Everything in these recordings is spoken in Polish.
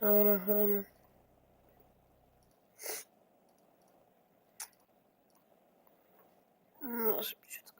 Ладно, ладно. Ну, что.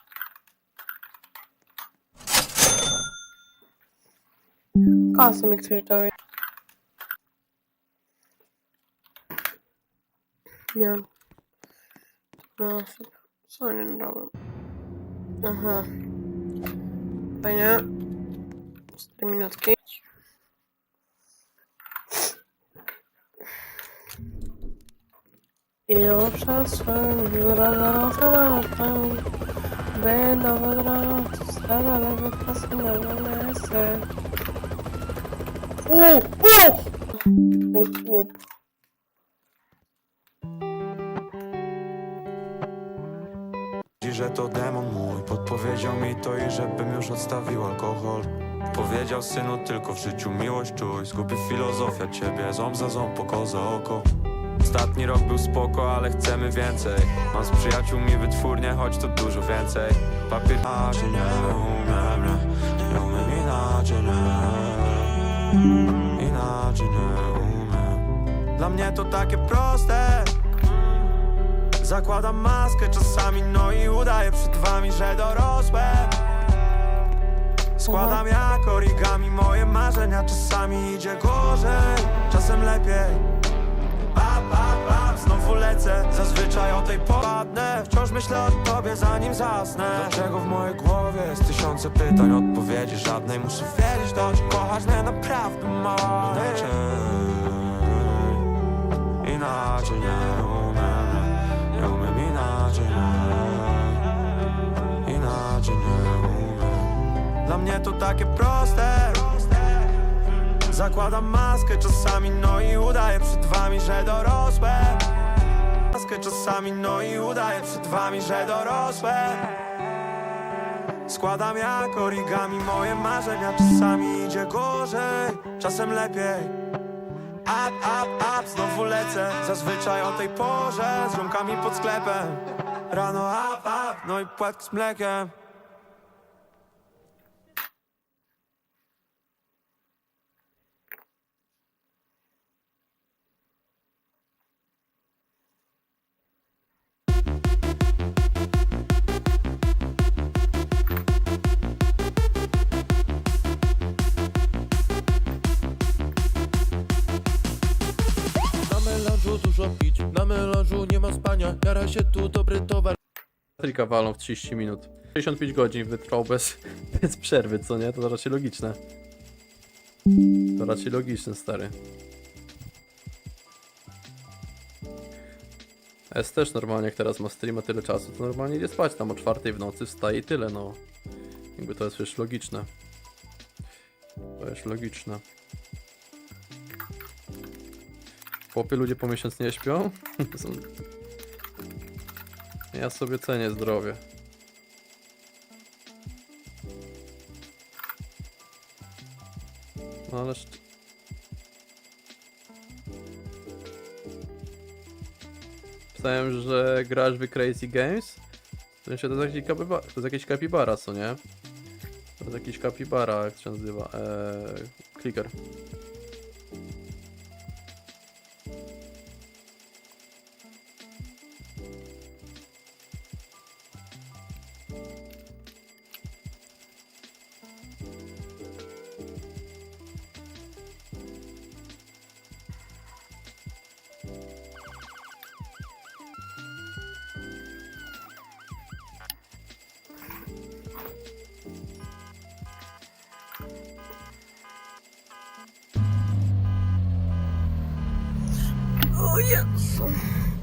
ktoś dał. Nie. No. Co nie dałem? Aha. Fajnie. 4 minutki. Idą przestrzeń, zaraz, zaraz, tam. Będą wywracać, stara lewe pasy na miejsce. Łup, że to demon mój Podpowiedział mi to i żebym już odstawił alkohol Powiedział synu tylko w życiu miłość czuj Zgubi filozofia ciebie ząb za ząb, oko za oko Ostatni rok był spoko, ale chcemy więcej Mam z przyjaciółmi wytwórnię, choć to dużo więcej Papier inaczej nie umiem, nie, nie umiem inaczej, nie Inaczej nie umiem. Dla mnie to takie proste. Zakładam maskę czasami, no i udaję przed wami, że dorosłem Składam jak origami moje marzenia Czasami idzie gorzej, czasem lepiej Zazwyczaj o tej poradnę Wciąż myślę o tobie zanim zasnę. Dlaczego w mojej głowie jest tysiące pytań Odpowiedzi żadnej. Muszę wiedzieć, cię kochać nie naprawdę mała Inaczej, inaczej nie umiem Nie umiem inaczej, nie Inaczej nie umiem. Dla mnie to takie proste. Zakładam maskę czasami, no i udaję przed wami, że dorosłem Maskę czasami, no i udaję przed wami, że dorosłem Składam jak origami moje marzenia. Czasami idzie gorzej, czasem lepiej. Up, up, up, znowu lecę. Zazwyczaj o tej porze Z ziomkami pod sklepem. Rano up, up, no i płatki z mlekiem na melanżu nie ma spania Jara się tu dobry towar Trika walą w 30 minut. 65 godzin wytrwał bez, bez przerwy, co nie? To raczej logiczne. To raczej logiczne, stary. S też normalnie, jak teraz ma streama tyle czasu, to normalnie idzie spać tam o czwartej w nocy, wstaje i tyle, no. Jakby to jest już logiczne. To jest logiczne. Chłopie, ludzie po miesiąc nie śpią? Ja sobie cenię zdrowie. No ależ... Myślałem, że grasz w Crazy Games. To jest jakiś kapibara, to jest jakiś kapibara, co nie? To jest jakiś kapibara, jak się nazywa? Eee, clicker.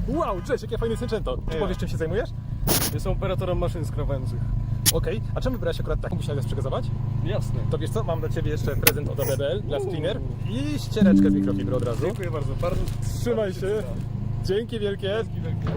Wow, cześć, jakie fajne Syncento. Czy powiesz, czym się zajmujesz? Jestem operatorem maszyn skrawędzych. Okej, a czemu wybrałeś akurat taką musiałeś przekazować? Jasne. To wiesz co, mam dla Ciebie jeszcze prezent od ABBL dla Screener i ściereczkę z mikrofibry od razu. Dziękuję bardzo. Bardzo Trzymaj się. Dzięki wielkie. wielkie.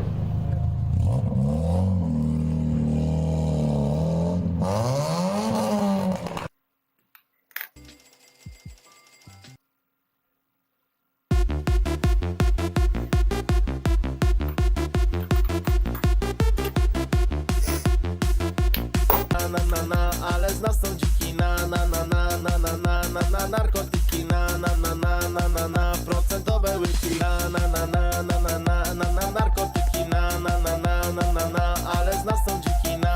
ale z nas są dziki na na na na na na na na narkotyki na na na na na na